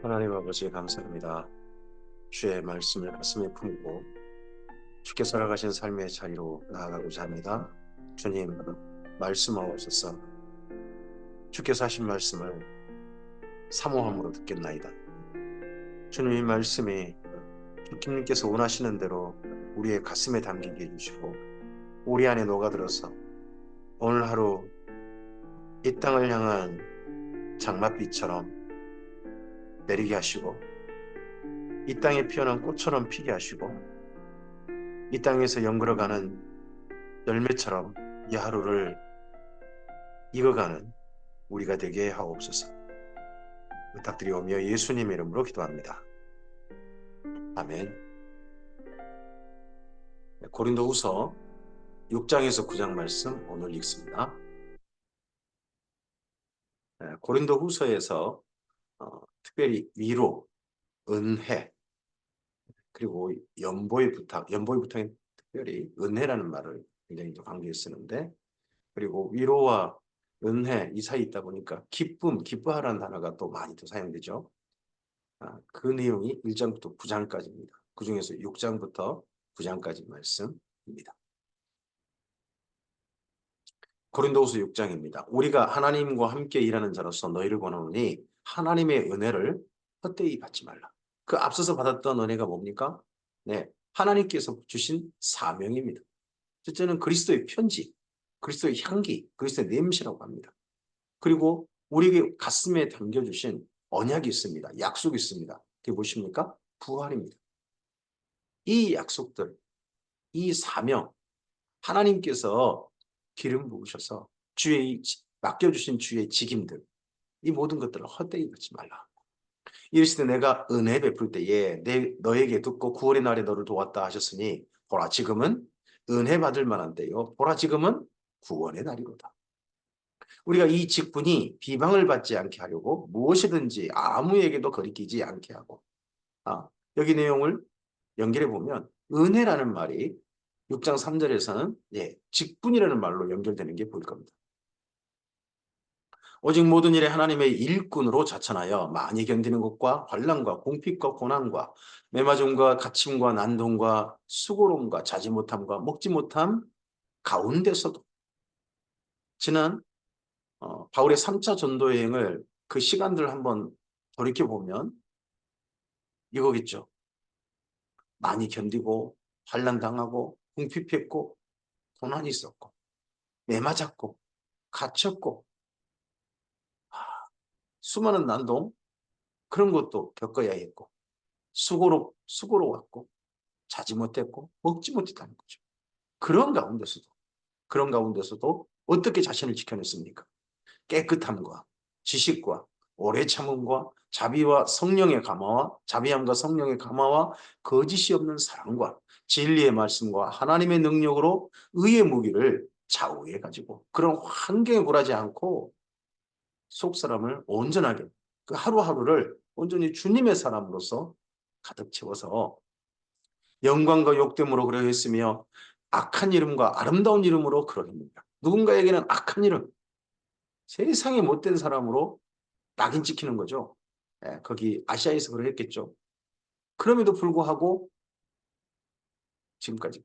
하나님 아버지 감사합니다. 주의 말씀을 가슴에 품고 주께 살아가신 삶의 자리로 나아가고자 합니다. 주님 말씀하옵소서 주께서 하신 말씀을 사모함으로 듣겠나이다. 주님의 말씀이 주님께서 원하시는 대로 우리의 가슴에 담기게 해주시고 우리 안에 녹아들어서 오늘 하루 이 땅을 향한 장맛비처럼 내리게 하시고 이 땅에 피어난 꽃처럼 피게 하시고 이 땅에서 연그러가는 열매처럼 이 하루를 익어가는 우리가 되게 하옵소서. 부탁드리오며 예수님의 이름으로 기도합니다. 아멘. 고린도 후서 6장에서 9장 말씀 오늘 읽습니다. 고린도 후서에서 어, 특별히 위로, 은혜, 그리고 연보의 부탁, 연보의 부탁은 특별히 은혜라는 말을 굉장히 강조해 쓰는데 그리고 위로와 은혜 이 사이 있다 보니까 기쁨, 기뻐하라는 단어가 또 많이 또 사용되죠. 아, 그 내용이 1장부터 9장까지입니다. 그 중에서 6장부터 9장까지 말씀입니다. 고린도후서 6장입니다. 우리가 하나님과 함께 일하는 자로서 너희를 권하노니 하나님의 은혜를 헛되이 받지 말라. 그 앞서서 받았던 은혜가 뭡니까? 네, 하나님께서 주신 사명입니다. 첫째는 그리스도의 편지, 그리스도의 향기, 그리스도의 냄새라고 합니다. 그리고 우리에게 가슴에 담겨주신 언약이 있습니다. 약속이 있습니다. 그게 무엇입니까? 부활입니다. 이 약속들, 이 사명, 하나님께서 기름 부으셔서 주의 맡겨주신 주의 직임들, 이 모든 것들을 헛되이 받지 말라. 이르시되 내가 은혜 베풀 때에 내 너에게 듣고 구원의 날에 너를 도왔다 하셨으니 보라 지금은 은혜 받을 만한 때요. 보라 지금은 구원의 날이로다. 우리가 이 직분이 비방을 받지 않게 하려고 무엇이든지 아무에게도 거리끼지 않게 하고 아, 여기 내용을 연결해 보면 은혜라는 말이 6장 3절에서는 예, 직분이라는 말로 연결되는 게 보일 겁니다. 오직 모든 일에 하나님의 일꾼으로 자천하여 많이 견디는 것과 환란과 공핍과 고난과 매맞음과 갇힘과 난동과 수고로움과 자지 못함과 먹지 못함 가운데서도 지난 어, 바울의 3차 전도 여행을 그 시간들을 한번 돌이켜 보면 이거겠죠. 많이 견디고 환란 당하고 궁핍했고 고난이 있었고 매맞았고 갇혔고 아, 수많은 난동 그런 것도 겪어야 했고 수고로 수고로 왔고 자지 못했고 먹지 못했다는 거죠. 그런 가운데서도 그런 가운데서도 어떻게 자신을 지켜냈습니까? 깨끗함과 지식과 오래 참음과 자비와 성령의 감화와 자비함과 성령의 감화와 거짓이 없는 사랑과 진리의 말씀과 하나님의 능력으로 의의 무기를 좌우해 가지고 그런 환경에 굴하지 않고 속 사람을 온전하게 그 하루하루를 온전히 주님의 사람으로서 가득 채워서 영광과 욕됨으로 그러 했으며 악한 이름과 아름다운 이름으로 그러합니다. 누군가에게는 악한 이름, 세상에 못된 사람으로 낙인 찍히는 거죠. 예, 거기 아시아에서 그러했겠죠. 그럼에도 불구하고 지금까지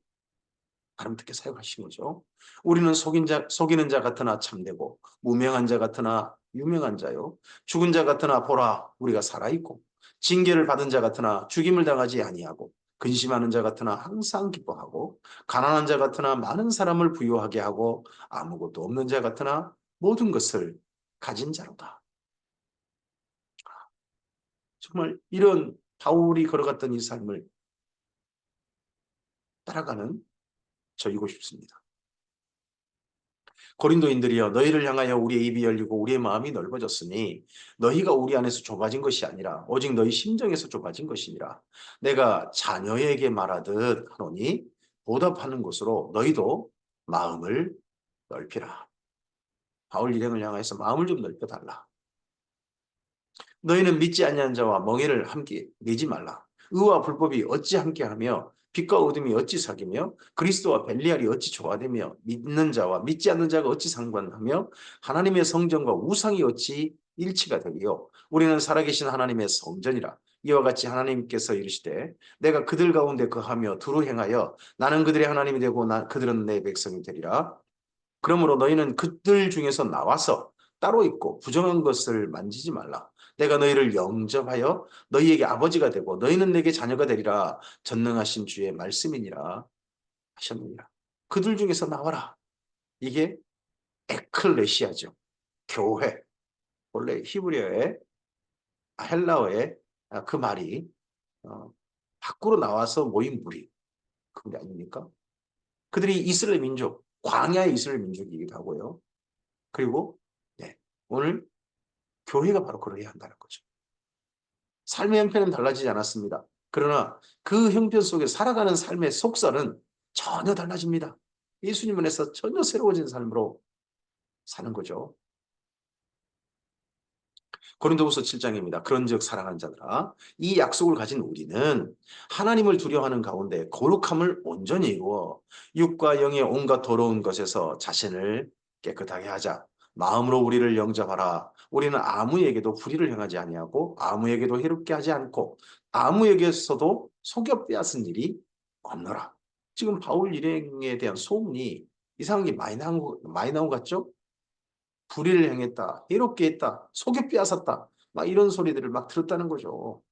아름답게 사용하신 거죠. 우리는 속인 자, 속이는 자 같으나 참되고 무명한 자 같으나 유명한 자요. 죽은 자 같으나 보라 우리가 살아있고 징계를 받은 자 같으나 죽임을 당하지 아니하고 근심하는 자 같으나 항상 기뻐하고 가난한 자 같으나 많은 사람을 부유하게 하고 아무것도 없는 자 같으나 모든 것을 가진 자로다. 정말 이런 바울이 걸어갔던 이 삶을 따라가는 저이고 싶습니다. 고린도인들이여 너희를 향하여 우리의 입이 열리고 우리의 마음이 넓어졌으니 너희가 우리 안에서 좁아진 것이 아니라 오직 너희 심정에서 좁아진 것이니라. 내가 자녀에게 말하듯 하노니 보답하는 것으로 너희도 마음을 넓히라. 바울 일행을 향하여서 마음을 좀 넓혀달라. 너희는 믿지 아니한 자와 멍해를 함께 내지 말라. 의와 불법이 어찌 함께하며 빛과 어둠이 어찌 사귀며 그리스도와 벨리알이 어찌 조화되며 믿는 자와 믿지 않는 자가 어찌 상관하며 하나님의 성전과 우상이 어찌 일치가 되리요? 우리는 살아계신 하나님의 성전이라. 이와 같이 하나님께서 이르시되 내가 그들 가운데 거하며 두루 행하여 나는 그들의 하나님이 되고 나, 그들은 내 백성이 되리라. 그러므로 너희는 그들 중에서 나와서 따로 있고 부정한 것을 만지지 말라 내가 너희를 영접하여 너희에게 아버지가 되고 너희는 내게 자녀가 되리라 전능하신 주의 말씀이니라 하셨느니라. 그들 중에서 나와라. 이게 에클레시아죠. 교회. 원래 히브리어의 아, 헬라어의 아, 그 말이 어, 밖으로 나와서 모인 무리 그게 아닙니까? 그들이 이스라엘 민족, 광야의 이스라엘 민족이기도 하고요. 그리고 네, 오늘 교회가 바로 그러해야 한다는 거죠. 삶의 형편은 달라지지 않았습니다. 그러나 그 형편 속에 살아가는 삶의 속살은 전혀 달라집니다. 예수님 안에서 전혀 새로워진 삶으로 사는 거죠. 고린도후서 7장입니다. 그런즉 사랑하는 자들아 이 약속을 가진 우리는 하나님을 두려워하는 가운데 거룩함을 온전히 이루어 육과 영의 온갖 더러운 것에서 자신을 깨끗하게 하자. 마음으로 우리를 영접하라. 우리는 아무에게도 불의를 행하지 아니하고 아무에게도 해롭게 하지 않고 아무에게서도 속여 빼앗은 일이 없노라. 지금 바울 일행에 대한 소문이 이상하게 많이 나온, 거- 많이 나온 것 같죠? 불의를 행했다, 해롭게 했다, 속여 빼앗았다, 막 이런 소리들을 막 들었다는 거죠.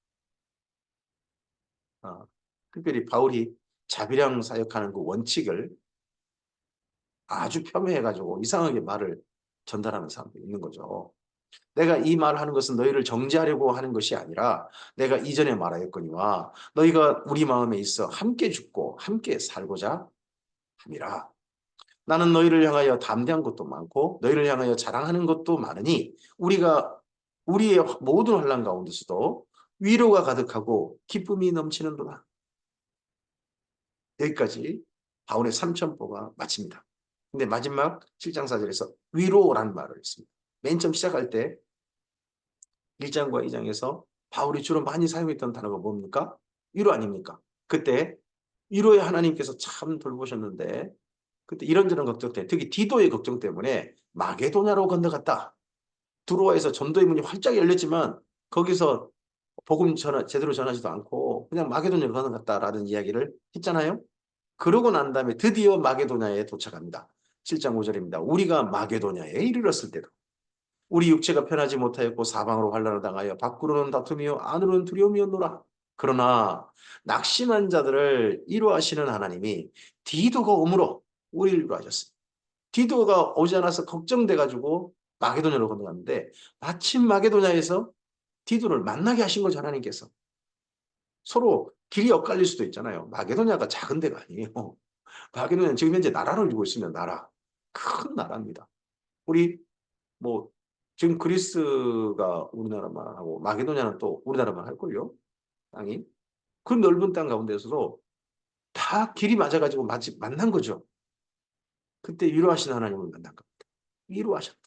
아, 특별히 바울이 자비랑 사역하는 그 원칙을 아주 폄훼해가지고 이상하게 말을 전달하는 사람도 있는 거죠. 내가 이 말을 하는 것은 너희를 정죄하려고 하는 것이 아니라 내가 이전에 말하였거니와 너희가 우리 마음에 있어 함께 죽고 함께 살고자 함이라. 나는 너희를 향하여 담대한 것도 많고 너희를 향하여 자랑하는 것도 많으니 우리가 우리의 모든 환란 가운데서도 위로가 가득하고 기쁨이 넘치는도다. 여기까지 바울의 삼천포가 마칩니다. 근데 마지막 7장 4절에서 위로라는 말을 했습니다. 맨 처음 시작할 때 1장과 2장에서 바울이 주로 많이 사용했던 단어가 뭡니까? 위로 아닙니까? 그때 위로의 하나님께서 참 돌보셨는데 그때 이런저런 걱정 때문에 특히 디도의 걱정 때문에 마게도냐로 건너갔다. 두로아에서 전도의 문이 활짝 열렸지만 거기서 복음 전하, 제대로 전하지도 않고 그냥 마게도냐로 건너갔다라는 이야기를 했잖아요. 그러고 난 다음에 드디어 마게도냐에 도착합니다. 7장 5절입니다. 우리가 마게도냐에 이르렀을 때도 우리 육체가 편하지 못하였고 사방으로 환란을 당하여 밖으로는 다툼이요 안으로는 두려움이었노라. 그러나 낙심한 자들을 이루하시는 하나님이 디도가 오므로 우리를 이루하셨습니다. 디도가 오지 않아서 걱정돼가지고 마게도냐로 건너갔는데 마침 마게도냐에서 디도를 만나게 하신 거죠 하나님께서. 서로 길이 엇갈릴 수도 있잖아요. 마게도냐가 작은 데가 아니에요. 마게도냐는 지금 현재 나라를 이루고 있으면 나라. 큰 나라입니다. 우리 뭐 지금 그리스가 우리나라만 하고 마게도냐는 또 우리나라만 할걸요. 땅이. 그 넓은 땅 가운데서도 다 길이 맞아가지고 마치 만난 거죠. 그때 위로하신 하나님을 만난 겁니다. 위로하셨다.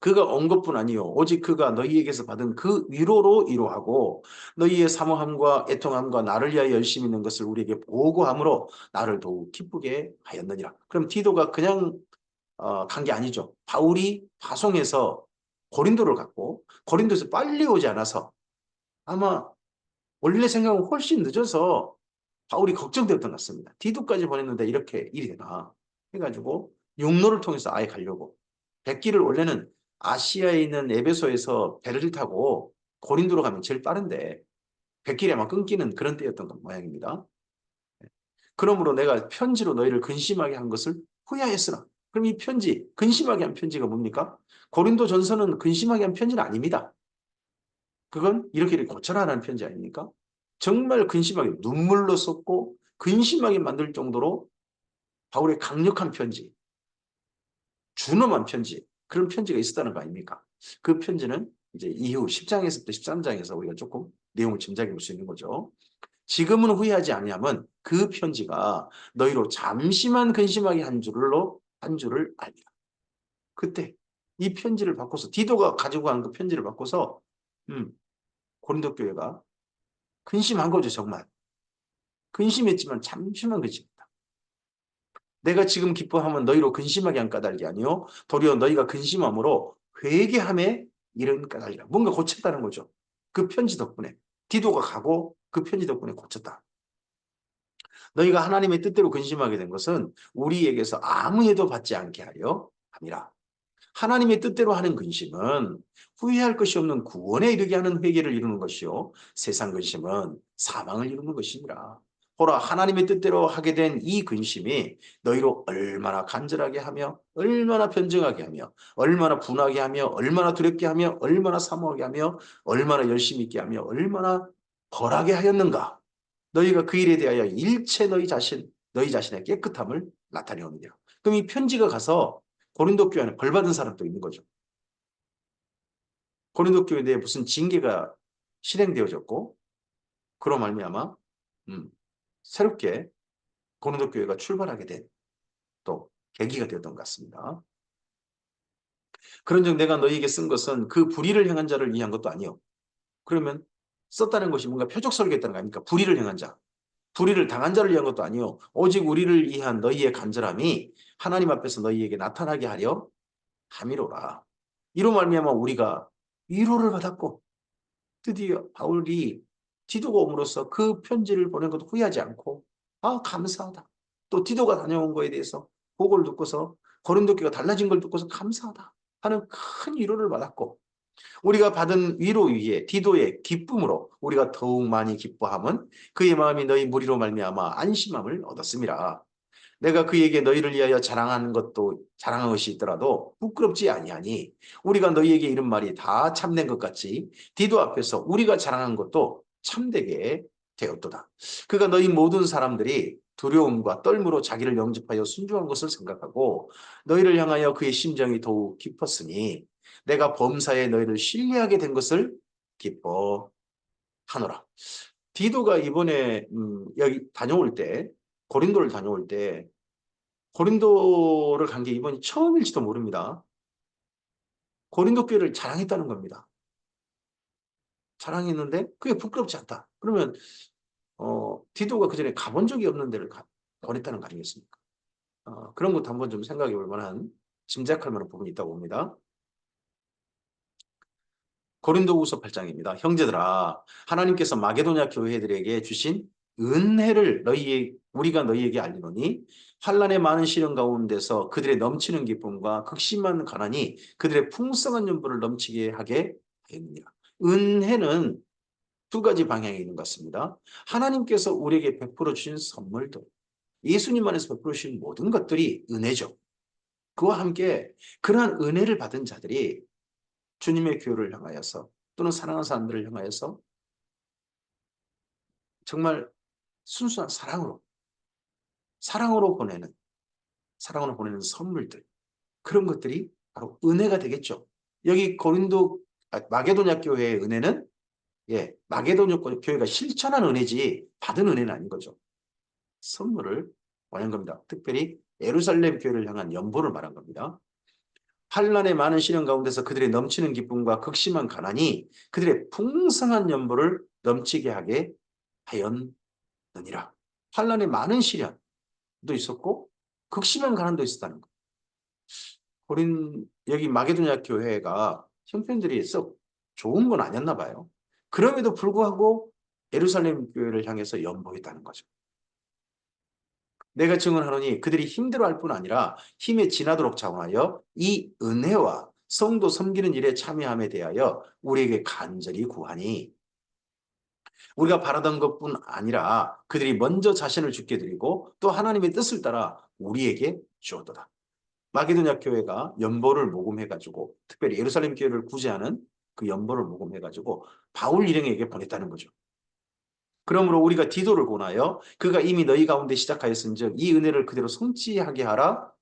그가 온 것뿐 아니요 오직 그가 너희에게서 받은 그 위로로 위로하고 너희의 사모함과 애통함과 나를 위하여 열심히 있는 것을 우리에게 보고함으로 나를 더욱 기쁘게 하였느니라. 그럼 디도가 그냥 어, 간 게 아니죠. 바울이 파송해서 고린도를 갔고 고린도에서 빨리 오지 않아서 아마 원래 생각은 훨씬 늦어서 바울이 걱정되었던 것 같습니다. 디도까지 보냈는데 이렇게 일이 되나 해가지고 용로를 통해서 아예 가려고 백기를 원래는 아시아에 있는 에베소에서 배를 타고 고린도로 가면 제일 빠른데 백길에 아마 끊기는 그런 때였던 것 모양입니다. 그러므로 내가 편지로 너희를 근심하게 한 것을 후회하였으나 그럼 이 편지 근심하게 한 편지가 뭡니까? 고린도 전서는 근심하게 한 편지는 아닙니다. 그건 이렇게 고쳐라라는 편지 아닙니까? 정말 근심하게 눈물로 썼고 근심하게 만들 정도로 바울의 강력한 편지 준엄한 편지 그런 편지가 있었다는 거 아닙니까? 그 편지는 이제 이후 10장에서부터 13장에서 우리가 조금 내용을 짐작해 볼 수 있는 거죠. 지금은 후회하지 아니하면 그 편지가 너희로 잠시만 근심하게 한 줄로 한 줄을 알리라. 그때 이 편지를 바꿔서 디도가 가지고 간 그 편지를 바꿔서 음, 고린도 교회가 근심한 거죠 정말. 근심했지만 잠시만 근심했다. 내가 지금 기뻐하면 너희로 근심하게 한 까닭이 아니요 도리어 너희가 근심함으로 회개함에 이른 까닭이라. 뭔가 고쳤다는 거죠. 그 편지 덕분에 디도가 가고 그 편지 덕분에 고쳤다. 너희가 하나님의 뜻대로 근심하게 된 것은 우리에게서 아무 해도 받지 않게 하려 함이라. 하나님의 뜻대로 하는 근심은 후회할 것이 없는 구원에 이르게 하는 회개를 이루는 것이요 세상 근심은 사망을 이루는 것이니라. 보라 하나님의 뜻대로 하게 된 이 근심이 너희로 얼마나 간절하게 하며 얼마나 변증하게 하며 얼마나 분하게 하며 얼마나 두렵게 하며 얼마나 사모하게 하며 얼마나 열심히 있게 하며 얼마나 벌하게 하였는가 너희가 그 일에 대하여 일체 너희 자신 너희 자신의 깨끗함을 나타내옵니다. 그럼 이 편지가 가서 고린도 교회는 벌 받은 사람도 있는 거죠. 고린도 교회에 대해 무슨 징계가 실행되어졌고 그로 말미암아 음, 새롭게 고린도 교회가 출발하게 된 또 계기가 되었던 것 같습니다. 그런즉 내가 너희에게 쓴 것은 그 불의를 행한 자를 위한 것도 아니요. 그러면 썼다는 것이 뭔가 표적 설계했다는 거 아닙니까? 불의를 행한 자. 불의를 당한 자를 위한 것도 아니요. 오직 우리를 위한 너희의 간절함이 하나님 앞에서 너희에게 나타나게 하려 함이로라. 이로 말미암아 우리가 위로를 받았고 드디어 바울이 디도가 옴으로써 그 편지를 보낸 것도 후회하지 않고 아 감사하다. 또 디도가 다녀온 거에 대해서 보고를 듣고서 고린도 교가 달라진 걸 듣고서 감사하다 하는 큰 위로를 받았고 우리가 받은 위로 위에 디도의 기쁨으로 우리가 더욱 많이 기뻐함은 그의 마음이 너희 무리로 말미암아 안심함을 얻었음이라. 내가 그에게 너희를 위하여 자랑하는 것도 자랑한 것이 있더라도 부끄럽지 아니하니 우리가 너희에게 이런 말이 다 참된 것 같이 디도 앞에서 우리가 자랑한 것도 참되게 되었도다. 그가 너희 모든 사람들이 두려움과 떨므로 자기를 영접하여 순종한 것을 생각하고 너희를 향하여 그의 심정이 더욱 깊었으니 내가 범사에 너희를 신뢰하게 된 것을 기뻐하노라. 디도가 이번에 음, 여기 다녀올 때 고린도를 다녀올 때 고린도를 간 게 이번이 처음일지도 모릅니다. 고린도 교회를 자랑했다는 겁니다. 자랑했는데 그게 부끄럽지 않다. 그러면 어, 디도가 그 전에 가본 적이 없는 데를 가, 보냈다는 거 아니겠습니까? 어, 그런 것도 한번 좀 생각해 볼 만한 짐작할 만한 부분이 있다고 봅니다. 고린도후서 8장입니다. 형제들아 하나님께서 마게도냐 교회들에게 주신 은혜를 너희 우리가 너희에게 알리노니 환란의 많은 시련 가운데서 그들의 넘치는 기쁨과 극심한 가난이 그들의 풍성한 연부를 넘치게 하게 하였느니라. 은혜는 두 가지 방향이 있는 것 같습니다. 하나님께서 우리에게 베풀어 주신 선물도 예수님 안에서 베풀어 주신 모든 것들이 은혜죠. 그와 함께 그러한 은혜를 받은 자들이 주님의 교회를 향하여서 또는 사랑하는 사람들을 향하여서 정말 순수한 사랑으로 사랑으로 보내는 사랑으로 보내는 선물들 그런 것들이 바로 은혜가 되겠죠. 여기 고린도 아, 마게도냐 교회의 은혜는 예, 마게도냐 교회가 실천한 은혜지 받은 은혜는 아닌 거죠. 선물을 원한 겁니다. 특별히 예루살렘 교회를 향한 연보를 말한 겁니다. 환란의 많은 시련 가운데서 그들의 넘치는 기쁨과 극심한 가난이 그들의 풍성한 연보를 넘치게 하게 하였느니라. 환란의 많은 시련도 있었고 극심한 가난도 있었다는 것. 고린 여기 마게도냐 교회가 형편들이 썩 좋은 건 아니었나 봐요. 그럼에도 불구하고 예루살렘 교회를 향해서 연보했다는 거죠. 내가 증언하노니 그들이 힘들어할 뿐 아니라 힘에 지나도록 자원하여 이 은혜와 성도 섬기는 일에 참여함에 대하여 우리에게 간절히 구하니 우리가 바라던 것뿐 아니라 그들이 먼저 자신을 죽게 드리고 또 하나님의 뜻을 따라 우리에게 주었도다. 마게도냐 교회가 연보를 모금해가지고 특별히 예루살렘 교회를 구제하는 그 연보를 모금해가지고 바울 일행에게 보냈다는 거죠. 그러므로 우리가 디도를 권하여 그가 이미 너희 가운데 시작하였은즉 이 은혜를 그대로 성취하게 하라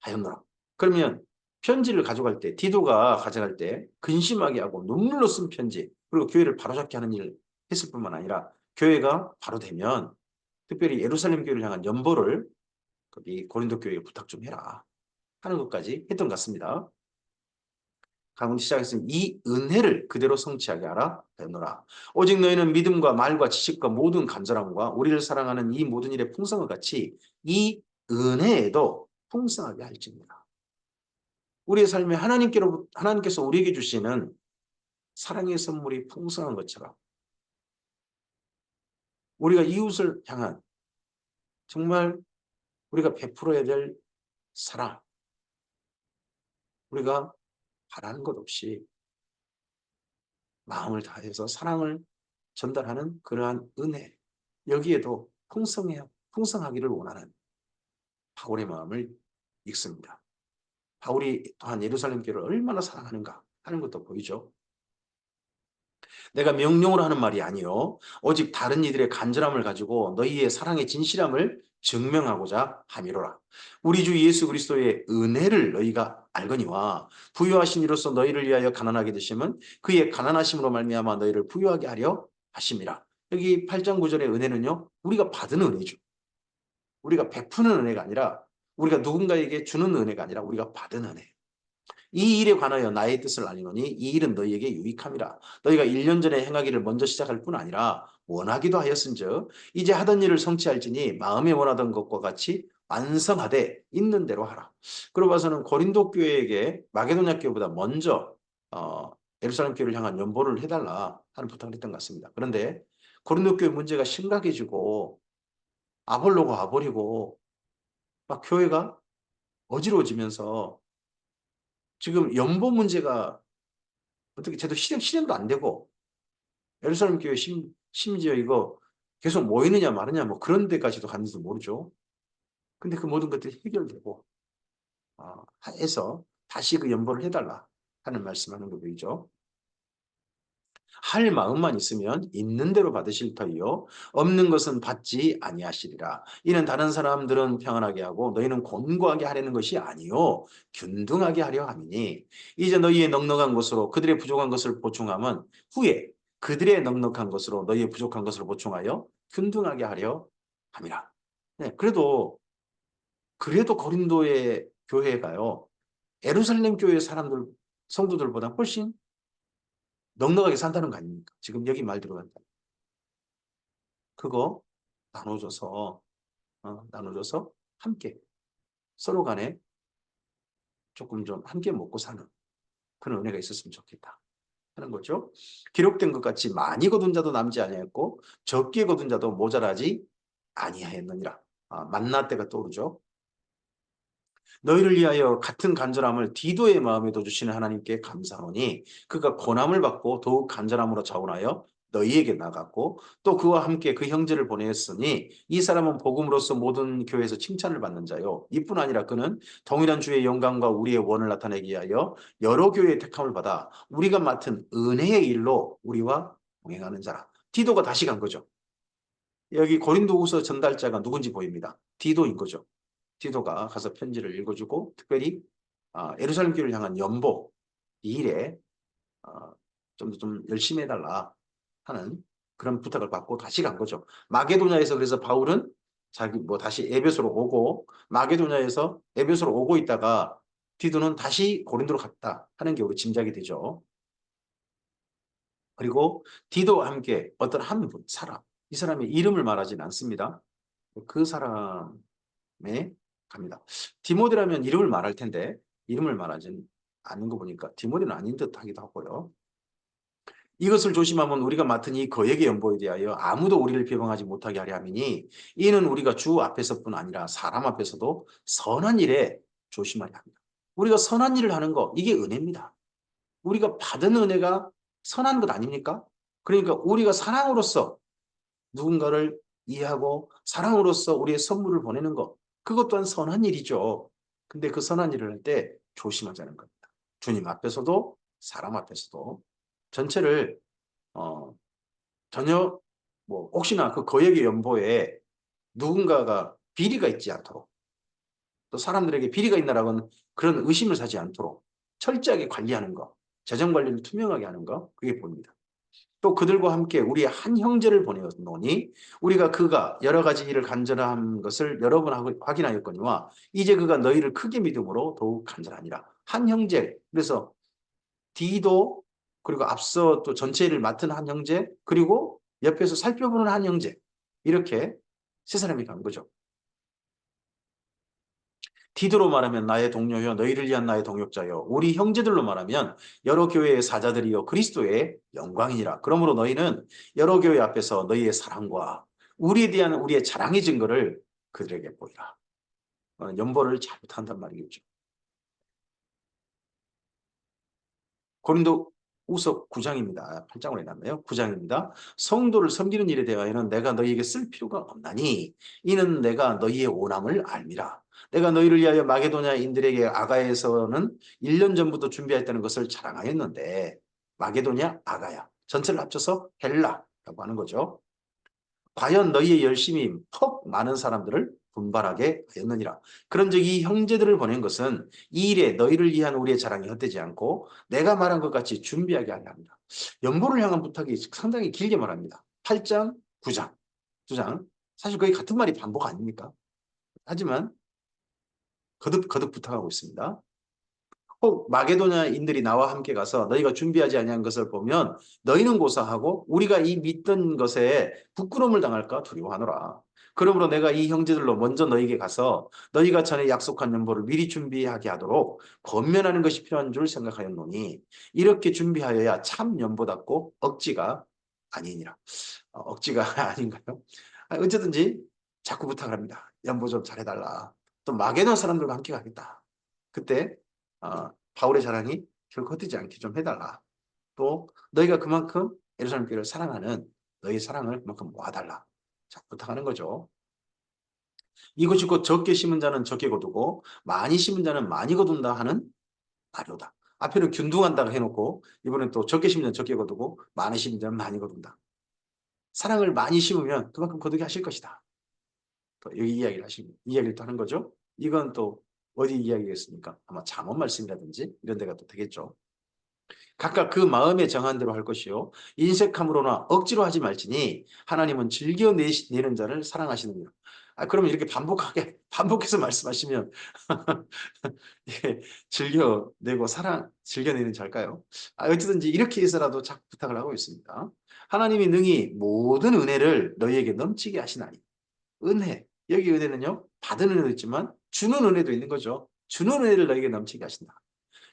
하였노라. 그러면 편지를 가져갈 때 디도가 가져갈 때 근심하게 하고 눈물로 쓴 편지 그리고 교회를 바로잡게 하는 일을 했을 뿐만 아니라 교회가 바로 되면 특별히 예루살렘 교회를 향한 연보를 거기 고린도 교회에 부탁 좀 해라 하는 것까지 했던 것 같습니다. 가운데 시작했으니 이 은혜를 그대로 성취하게 하라 되노라. 오직 너희는 믿음과 말과 지식과 모든 간절함과 우리를 사랑하는 이 모든 일의 풍성과 같이 이 은혜에도 풍성하게 할지니라. 우리의 삶에 하나님께로 하나님께서 우리에게 주시는 사랑의 선물이 풍성한 것처럼 우리가 이웃을 향한 정말 우리가 베풀어야 될 사랑 우리가 바라는 것 없이 마음을 다해서 사랑을 전달하는 그러한 은혜 여기에도 풍성해요. 풍성하기를 원하는 바울의 마음을 읽습니다. 바울이 또한 예루살렘 교회를 얼마나 사랑하는가 하는 것도 보이죠. 내가 명령으로 하는 말이 아니요 오직 다른 이들의 간절함을 가지고 너희의 사랑의 진실함을 증명하고자 함이로라. 우리 주 예수 그리스도의 은혜를 너희가 알거니와 부유하신 이로서 너희를 위하여 가난하게 되심은 그의 가난하심으로 말미암아 너희를 부유하게 하려 하심이라. 여기 8장 9절의 은혜는요. 우리가 받은 은혜죠. 우리가 베푸는 은혜가 아니라 우리가 누군가에게 주는 은혜가 아니라 우리가 받은 은혜. 이 일에 관하여 나의 뜻을 알리노니 이 일은 너희에게 유익함이라. 너희가 1년 전에 행하기를 먼저 시작할 뿐 아니라 원하기도 하였은즉 이제 하던 일을 성취할지니 마음에 원하던 것과 같이 완성하되 있는 대로 하라. 그러고 봐서는 고린도 교회에게 마게도냐 교회보다 먼저 어, 예루살렘 교회를 향한 연보를 해달라 하는 부탁을 했던 것 같습니다. 그런데 고린도 교회 문제가 심각해지고 아볼로가 와버리고 막 교회가 어지러워지면서 지금 연보 문제가 어떻게 제도 실행, 실행도 안 되고 예루살렘 교회 심, 심지어 이거 계속 모이느냐 마느냐 뭐 그런 데까지도 갔는지도 모르죠. 근데 그 모든 것들이 해결되고 어, 해서 다시 그 연보를 해달라 하는 말씀하는 거 보이죠. 할 마음만 있으면 있는 대로 받으실 터이요. 없는 것은 받지 아니하시리라. 이는 다른 사람들은 평안하게 하고 너희는 곤고하게 하려는 것이 아니요. 균등하게 하려 함이니. 이제 너희의 넉넉한 것으로 그들의 부족한 것을 보충함은 후에 그들의 넉넉한 것으로 너희의 부족한 것을 보충하여 균등하게 하려 함이라. 네, 그래도 그래도 고린도의 교회가요. 에루살렘 교회 사람들 성도들보다 훨씬 넉넉하게 산다는 거 아닙니까? 지금 여기 말 들어간다. 그거 나눠줘서 어, 나눠줘서 함께 서로 간에 조금 좀 함께 먹고 사는 그런 은혜가 있었으면 좋겠다 하는 거죠. 기록된 것 같이 많이 거둔 자도 남지 아니했고 적게 거둔 자도 모자라지 아니하였느니라. 아, 만나 때가 떠오르죠. 너희를 위하여 같은 간절함을 디도의 마음에도 주시는 하나님께 감사하노니 그가 고난을 받고 더욱 간절함으로 자원하여 너희에게 나갔고 또 그와 함께 그 형제를 보내었으니 이 사람은 복음으로서 모든 교회에서 칭찬을 받는 자요. 이뿐 아니라 그는 동일한 주의 영광과 우리의 원을 나타내기 위하여 여러 교회의 택함을 받아 우리가 맡은 은혜의 일로 우리와 동행하는 자라. 디도가 다시 간 거죠. 여기 고린도후서 전달자가 누군지 보입니다. 디도인 거죠 디도가 가서 편지를 읽어주고 특별히 어, 예루살렘 교회를 향한 연보 이 일에 어, 좀더 좀 열심히 해달라 하는 그런 부탁을 받고 다시 간 거죠. 마게도냐에서 그래서 바울은 자기 뭐 다시 에베소로 오고 마게도냐에서 에베소로 오고 있다가 디도는 다시 고린도로 갔다 하는 게 우리 짐작이 되죠. 그리고 디도와 함께 어떤 한 분, 사람, 이 사람의 이름을 말하진 않습니다. 그 사람의 갑니다. 디모데라면 이름을 말할 텐데 이름을 말하진 않는 거 보니까 디모데는 아닌 듯 하기도 하고요. 이것을 조심하면 우리가 맡은 이 거액의 연보에 대하여 아무도 우리를 비방하지 못하게 하려 함이니 이는 우리가 주 앞에서뿐 아니라 사람 앞에서도 선한 일에 조심하려 합니다. 우리가 선한 일을 하는 거 이게 은혜입니다. 우리가 받은 은혜가 선한 것 아닙니까? 그러니까 우리가 사랑으로서 누군가를 이해하고 사랑으로서 우리의 선물을 보내는 것 그것 또한 선한 일이죠. 근데 그 선한 일을 할 때 조심하자는 겁니다. 주님 앞에서도 사람 앞에서도 전체를 어, 전혀 뭐 혹시나 그 거액의 연보에 누군가가 비리가 있지 않도록 또 사람들에게 비리가 있나라고는 그런 의심을 사지 않도록 철저하게 관리하는 것, 재정 관리를 투명하게 하는 것 그게 보입니다. 또 그들과 함께 우리의 한 형제를 보내었노니 우리가 그가 여러 가지 일을 간절한 것을 여러 번 확인하였거니와 이제 그가 너희를 크게 믿음으로 더욱 간절하니라. 한 형제 그래서 D도 그리고 앞서 또 전체를 맡은 한 형제 그리고 옆에서 살펴보는 한 형제 이렇게 세 사람이 간 거죠. 디도로 말하면 나의 동료여 너희를 위한 나의 동역자여 우리 형제들로 말하면 여러 교회의 사자들이여 그리스도의 영광이니라. 그러므로 너희는 여러 교회 앞에서 너희의 사랑과 우리에 대한 우리의 자랑의 증거를 그들에게 보이라. 어, 연보를 잘 못한단 말이겠죠. 고린도 우서 9장입니다. 8장으로 해놨네요. 9장입니다. 성도를 섬기는 일에 대하여는 내가 너희에게 쓸 필요가 없나니 이는 내가 너희의 오남을 알미라. 내가 너희를 위하여 마게도냐인들에게 아가에서는 1년 전부터 준비했다는 것을 자랑하였는데 마게도냐 아가야 전체를 합쳐서 헬라라고 하는 거죠. 과연 너희의 열심이 퍽 많은 사람들을 분발하게 하였느니라. 그런즉 이 형제들을 보낸 것은 이 일에 너희를 위한 우리의 자랑이 헛되지 않고 내가 말한 것 같이 준비하게 하려 합니다. 연보를 향한 부탁이 상당히 길게 말합니다. 8장, 9장, 2장. 사실 거의 같은 말이 반복 아닙니까? 하지만 거듭 거듭 부탁하고 있습니다. 혹 마게도냐인들이 나와 함께 가서 너희가 준비하지 아니한 것을 보면 너희는 고사하고 우리가 이 믿던 것에 부끄러움을 당할까 두려워하노라. 그러므로 내가 이 형제들로 먼저 너희에게 가서 너희가 전에 약속한 연보를 미리 준비하게 하도록 권면하는 것이 필요한 줄 생각하였노니 이렇게 준비하여야 참 연보답고 억지가 아니니라. 어, 억지가 아닌가요? 아, 어쨌든지 자꾸 부탁을 합니다. 연보 좀 잘해달라. 또 마게도나 사람들과 함께 가겠다. 그때 어, 바울의 자랑이 결코 헛되지 않게 좀 해달라. 또 너희가 그만큼 예루살렘 교회를 사랑하는 너희 사랑을 그만큼 모아달라. 자, 부탁하는 거죠. 이것이 곧 적게 심은 자는 적게 거두고 많이 심은 자는 많이 거둔다 하는 말이다. 앞에는 균등한다고 해놓고 이번엔 또 적게 심은 자는 적게 거두고 많이 심은 자는 많이 거둔다. 사랑을 많이 심으면 그만큼 거두게 하실 것이다. 또 여기 이야기를 하시 이야기를 또 하는 거죠. 이건 또 어디 이야기겠습니까? 아마 잠언 말씀이라든지 이런 데가 또 되겠죠. 각각 그 마음에 정한 대로 할 것이요. 인색함으로나 억지로 하지 말지니 하나님은 즐겨 내는 자를 사랑하시느니라. 아, 그러면 이렇게 반복하게, 반복해서 말씀하시면, 예, 즐겨내고 사랑, 즐겨내는 자일까요? 아, 어쨌든지 이렇게 해서라도 자꾸 부탁을 하고 있습니다. 하나님이 능히 모든 은혜를 너희에게 넘치게 하시나니. 은혜. 여기 은혜는요, 받은 은혜도 있지만, 주는 은혜도 있는 거죠. 주는 은혜를 너희에게 넘치게 하신다.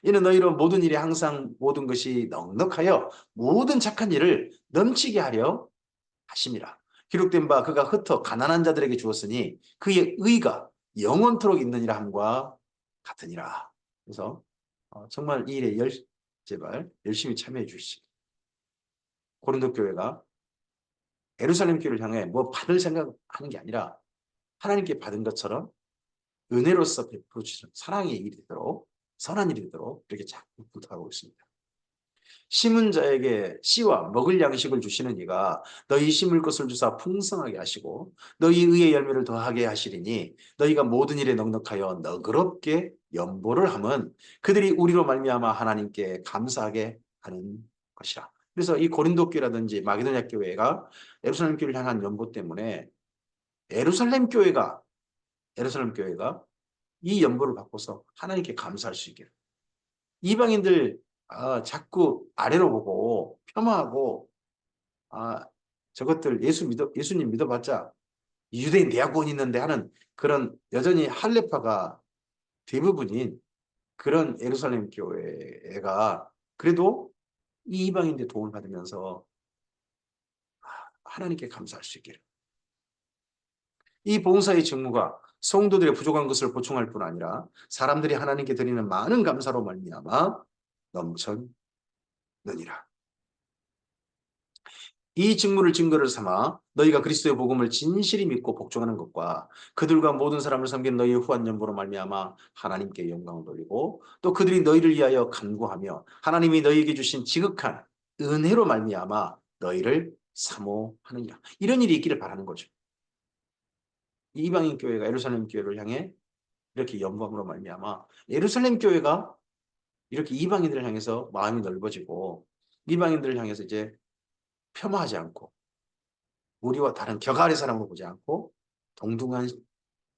이는 너희로 모든 일에 항상 모든 것이 넉넉하여 모든 착한 일을 넘치게 하려 하심이라. 기록된 바 그가 흩어 가난한 자들에게 주었으니 그의 의가 영원토록 있느니라 함과 같으니라. 그래서 어, 정말 이 일에 열, 제발 열심히 참여해 주시기. 고린도 교회가 에루살렘 교회를 향해 뭐 받을 생각하는 게 아니라 하나님께 받은 것처럼 은혜로서 베풀어 주시는 사랑의 일이 되도록 선한 일이 되도록 이렇게 자꾸 부탁하고 있습니다. 심은 자에게 씨와 먹을 양식을 주시는 이가 너희 심을 것을 주사 풍성하게 하시고 너희 의의 열매를 더하게 하시리니 너희가 모든 일에 넉넉하여 너그럽게 연보를 함은 그들이 우리로 말미암아 하나님께 감사하게 하는 것이라. 그래서 이 고린도 교회라든지 마게도냐 교회가 예루살렘 교회를 향한 연보 때문에 예루살렘 교회가 예루살렘 교회가 이 연보를 받고서 하나님께 감사할 수 있게 이방인들 아, 자꾸 아래로 보고 폄하하고 아, 저것들 예수 믿어 예수님 믿어봤자 유대인 대학원 있는데 하는 그런 여전히 할례파가 대부분인 그런 예루살렘 교회가 그래도 이 이방인들 도움을 받으면서 하나님께 감사할 수 있기를. 이 봉사의 직무가 성도들의 부족한 것을 보충할 뿐 아니라 사람들이 하나님께 드리는 많은 감사로 말미암아 넘쳤느니라. 이 직무를 증거를 삼아 너희가 그리스도의 복음을 진실히 믿고 복종하는 것과 그들과 모든 사람을 섬긴 너희의 후한 연보로 말미암아 하나님께 영광을 돌리고 또 그들이 너희를 위하여 간구하며 하나님이 너희에게 주신 지극한 은혜로 말미암아 너희를 사모하느니라. 이런 일이 있기를 바라는 거죠. 이방인 교회가 예루살렘 교회를 향해 이렇게 연구함으로 말미암아 예루살렘 교회가 이렇게 이방인들을 향해서 마음이 넓어지고 이방인들을 향해서 이제 폄하하지 않고 우리와 다른 격아래 사람으로 보지 않고 동등한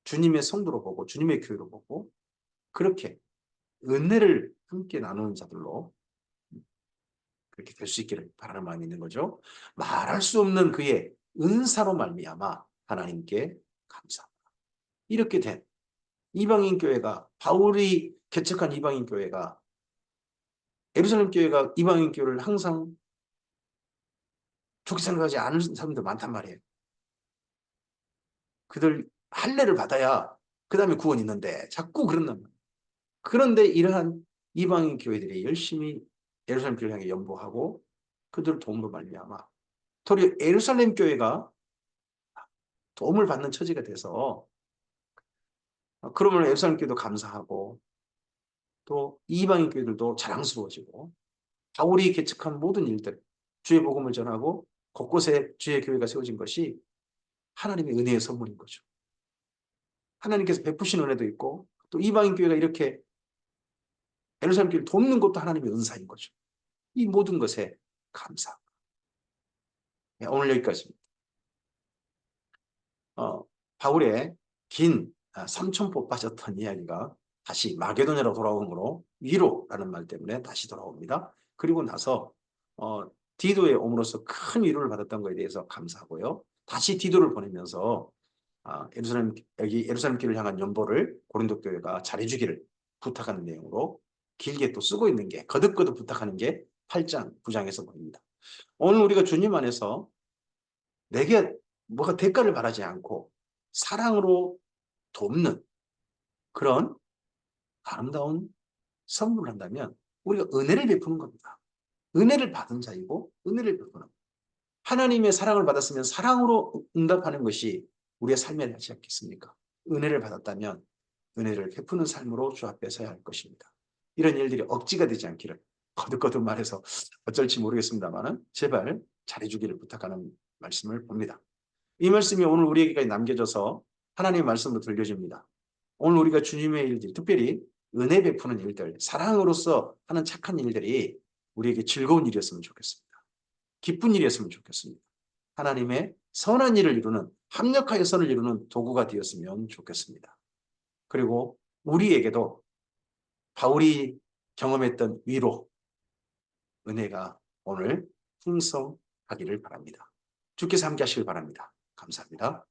주님의 성도로 보고 주님의 교회로 보고 그렇게 은혜를 함께 나누는 자들로 그렇게 될 수 있기를 바라는 마음이 있는 거죠. 말할 수 없는 그의 은사로 말미암아 하나님께 감사합니다. 이렇게 된 이방인 교회가 바울이 개척한 이방인 교회가 예루살렘 교회가 이방인 교회를 항상 좋게 생각하지 않은 사람들 많단 말이에요. 그들 할례를 받아야 그 다음에 구원이 있는데 자꾸 그런단 말이에요. 그런데 이러한 이방인 교회들이 열심히 예루살렘 교회를 향해 연보하고 그들 도움으로 말미암아 도리어 예루살렘 교회가 도움을 받는 처지가 돼서 그러면 예루살렘 교회도 감사하고 또 이방인 교회들도 자랑스러워지고 바울이 개척한 모든 일들 주의 복음을 전하고 곳곳에 주의 교회가 세워진 것이 하나님의 은혜의 선물인 거죠. 하나님께서 베푸신 은혜도 있고 또 이방인 교회가 이렇게 예루살렘 교회를 돕는 것도 하나님의 은사인 거죠. 이 모든 것에 감사. 네, 오늘 여기까지입니다. 어, 바울의 긴 아, 삼천포 빠졌던 이야기가 다시 마게도냐로 돌아오므로 위로라는 말 때문에 다시 돌아옵니다. 그리고 나서 어, 디도에 옴으로써 큰 위로를 받았던 것에 대해서 감사하고요. 다시 디도를 보내면서 아, 예루살렘 여기 예루살렘 길을 향한 연보를 고린도 교회가 잘해주기를 부탁하는 내용으로 길게 또 쓰고 있는 게 거듭거듭 부탁하는 게 8장 9장에서 보입니다. 오늘 우리가 주님 안에서 내게 뭐가 대가를 바라지 않고 사랑으로 돕는 그런 아름다운 선물을 한다면 우리가 은혜를 베푸는 겁니다. 은혜를 받은 자이고 은혜를 베푸는 하나님의 사랑을 받았으면 사랑으로 응답하는 것이 우리의 삶에 되지 않겠습니까? 은혜를 받았다면 은혜를 베푸는 삶으로 주 앞에 서야 할 것입니다. 이런 일들이 억지가 되지 않기를 거듭거듭 말해서 어쩔지 모르겠습니다만 제발 잘해주기를 부탁하는 말씀을 봅니다. 이 말씀이 오늘 우리에게 남겨져서 하나님의 말씀으로 들려집니다. 오늘 우리가 주님의 일들, 특별히 은혜 베푸는 일들, 사랑으로서 하는 착한 일들이 우리에게 즐거운 일이었으면 좋겠습니다. 기쁜 일이었으면 좋겠습니다. 하나님의 선한 일을 이루는 합력하여 선을 이루는 도구가 되었으면 좋겠습니다. 그리고 우리에게도 바울이 경험했던 위로, 은혜가 오늘 풍성하기를 바랍니다. 주께서 함께 하시길 바랍니다. 감사합니다.